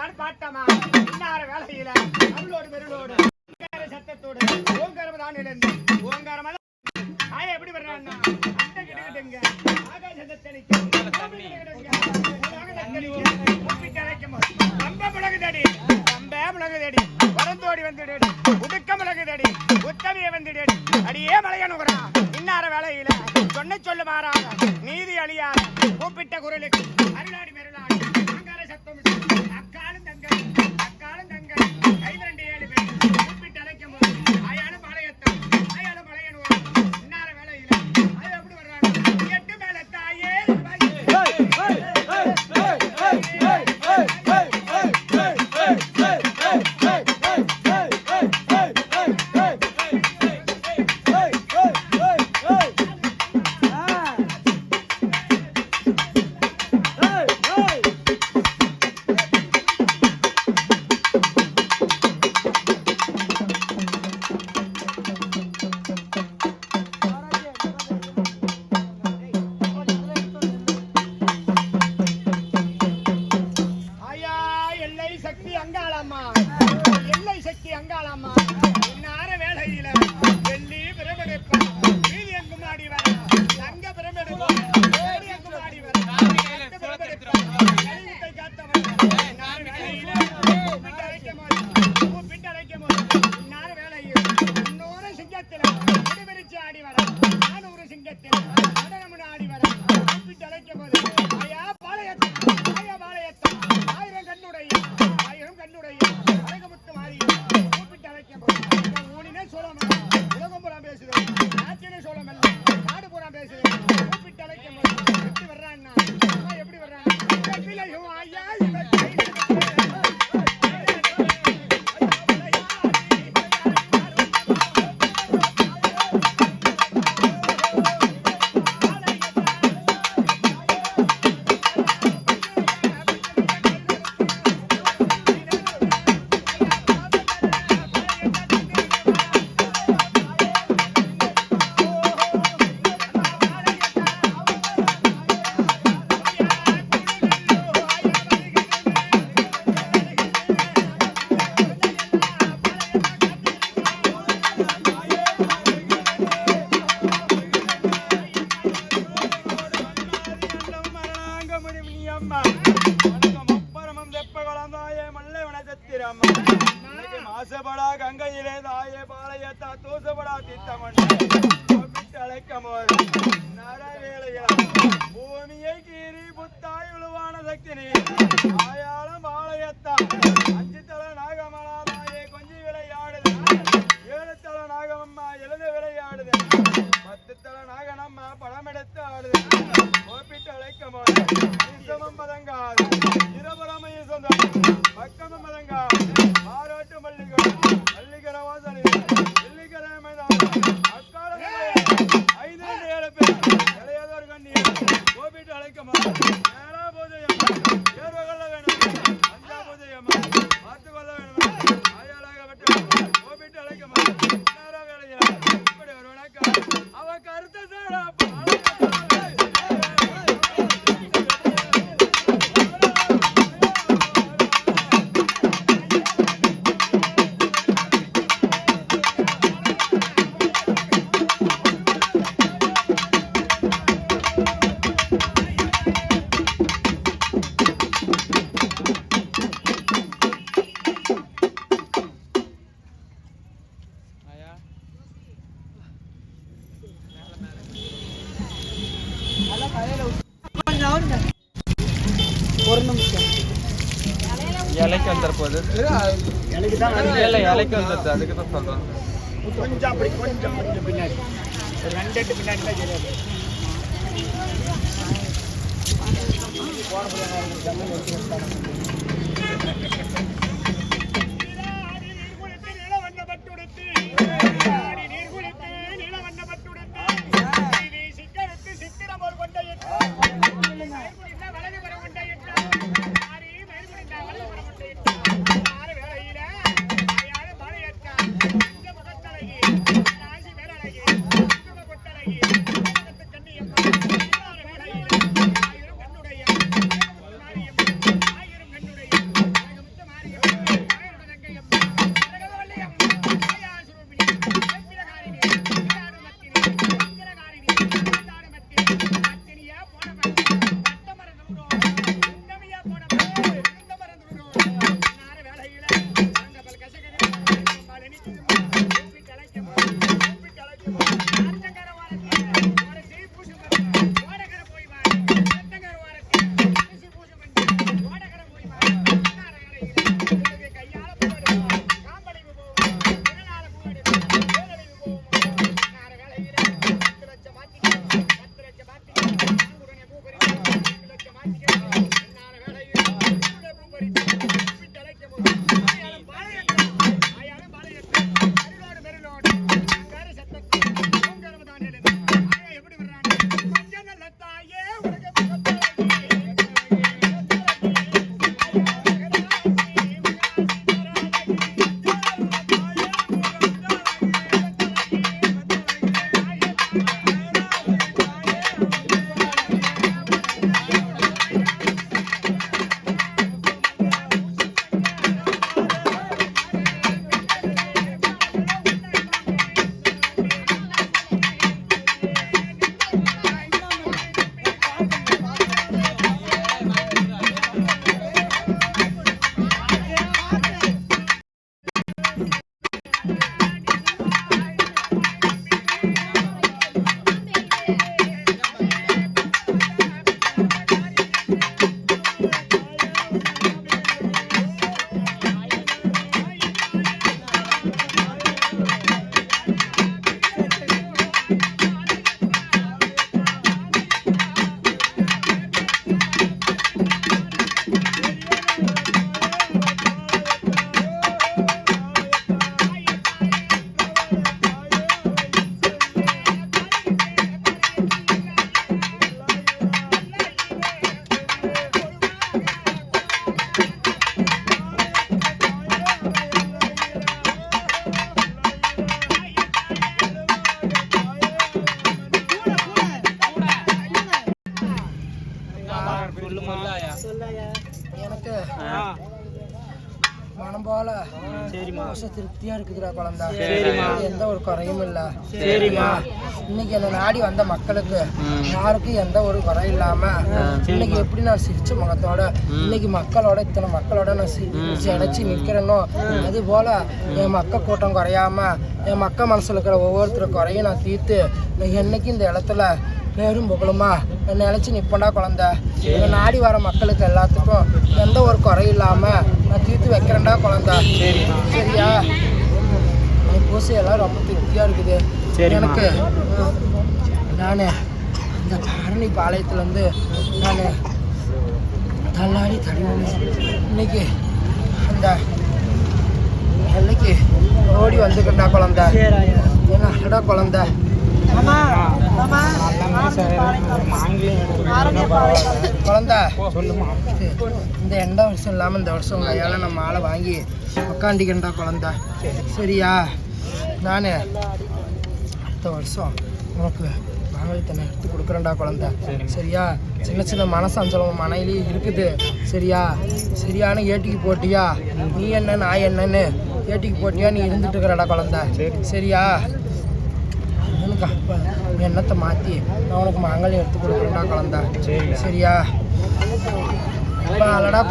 இதுதான் பாட்டமா? இன்னார வேலையில? அருளோடு பெருளோடு சத்தத்தோடு. ஓங்காரம் தான் எழுந்து. ஓங்காரமா ஆயா எப்படி வர்றான்னா அட்டை கிட்டுக்கிட்டுங்க. ஆகாசத்தை தெளிக்க. தண்ணி ரொம்ப மிளகு தடி. ரொம்ப மிளகு தடி. வரந்தோடி வந்துடடி உடுக்க மிளகு தடி. உத்தமிய வந்துடடி அடியே மலையனுகிறா இன்னார வேலையில? சொன்ன சொல்லு மாறாத நீதி அழியாத. கூப்பிட்ட குரலுக்கு. அருளாடி மெருளாடி. அங்கார சத்தம் Thank you. தலனாக நம்ம படமெடுத்து ஆடுது கோப்பிட்டு அழைக்க மாட்டோம் மதங்காது. இரபுறமையும் சொந்தம் பக்கமும் மதங்காது. ஆரோட்டு மல்லிகை மல்லிகர வாசனை ஐந்து ஏழு பேர். இளையதோர் கண்ணி கோப்பிட்டு அழைக்க மாட்டோம் கொழுத்து இலைக்கு தான் இலைக்கு வந்துடுது அதுக்கு கொஞ்சம் பின்னாடி. ரெண்டு பின்னாடி தான் வருஷம் திருப்தியா இருக்குதுடா குழந்தை. எந்த ஒரு குறையும் இல்ல. சரிம்மா. இன்னைக்கு என்ன நாடி வந்த மக்களுக்கு. யாருக்கும் எந்த ஒரு குறை இல்லாம இன்னைக்கு எப்படி நான் சிரிச்ச முகத்தோட இன்னைக்கு மக்களோட இத்தனை மக்களோட நான் சிரிச்சு அடைச்சி நிக்கிறேனோ அது போல என் மக்க கூட்டம் குறையாம என் மக்க மனசுல இருக்கிற ஒவ்வொருத்தர் குறையும் நான் தீர்த்து என்னைக்கு இந்த இடத்துல பேரும் புகழுமா? நான் நினைச்சு நிப்பண்டா குழந்தை? நாடி வர மக்களுக்கு எல்லாத்துக்கும் எந்த ஒரு குறை இல்லாம நான் தீர்த்து வைக்கிறேன்டா குழந்தை. சரியா? என் பூசையெல்லாம் ரொம்ப திருப்தியா இருக்குது. எனக்கு நான் இந்த தாரணி பாளையத்துலேருந்து நான் தள்ளாடி தடிமணி இன்னைக்கு அந்த எல்லைக்கு ஓடி வந்துக்கிட்டா குழந்தை. என்ன அடா குழந்தை. குழந்தை இந்த எந்த வருஷம் இல்லாமல் இந்த வருஷம் உங்கள் கையால் நம்ம ஆளை வாங்கி உக்காண்டிக்கின்றா குழந்தை. சரியா? நான் அடுத்த வருஷம் உனக்கு நாங்களே எடுத்து கொடுக்குறேன்டா குழந்த. சரியா? சின்ன சின்ன மனசஞ்சலம் மனையிலேயே இருக்குது. சரியா? சரியான ஏட்டிக்கு போட்டியா? நீ என்ன நான் என்னன்னு ஏட்டிக்கு போட்டியா? நீ இருந்துட்டு இருக்கிறடா குழந்தை. சரியா? அப்போ எண்ணத்தை மாற்றி நான் உனக்கு மாங்கல்யம் எடுத்து கொடுக்குறேன்டா குழந்தை சரியா? அப்பா அல்லடா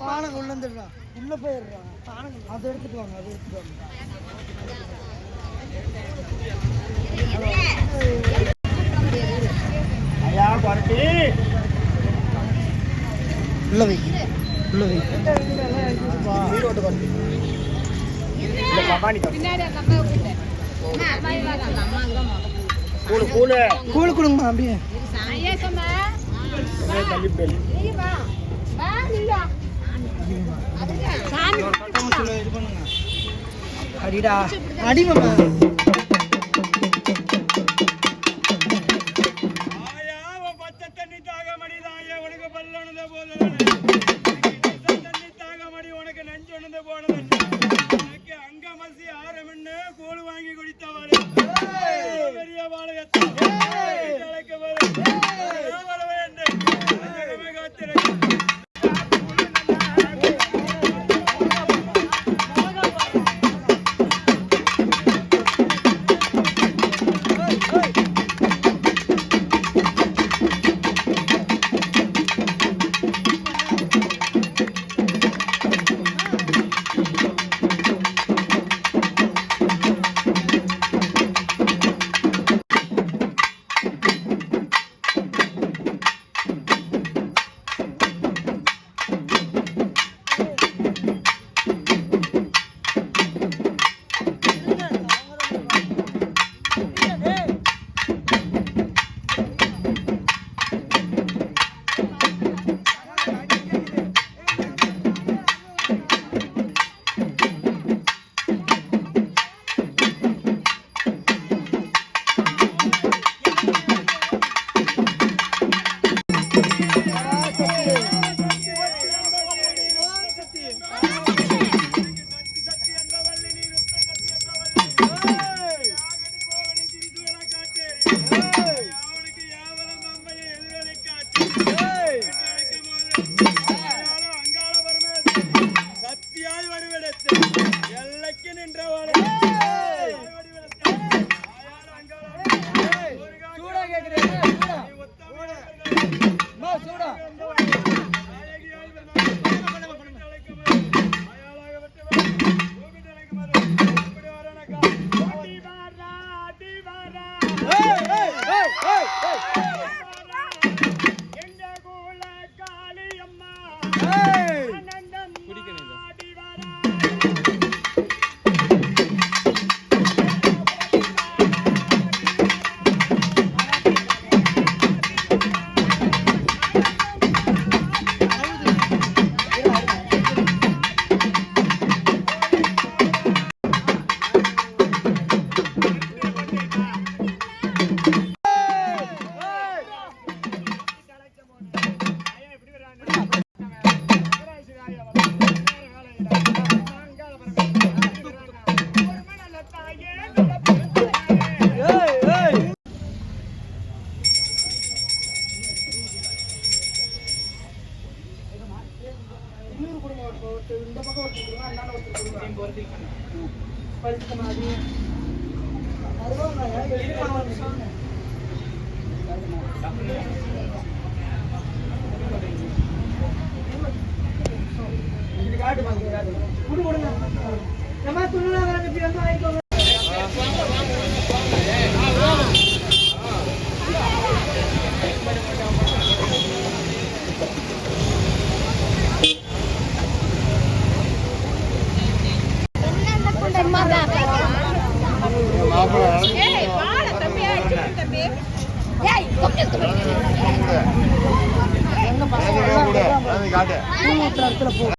பானகம் உள்ள வந்துடுறா உள்ள போயிடுறா. அதை எடுத்துட்டு வாங்க அதை எடுத்துட்டு வாங்க. ஐயா குரட்டி உள்ள வை உள்ள வை. ஈரோட்டு குரட்டி இந்த பவானி குரட்டி. கூழு கூழு. கூழ் கொடுங்கம்மா அப்படியே. தள்ளி போய் அடிடா. அடிமா சூடா.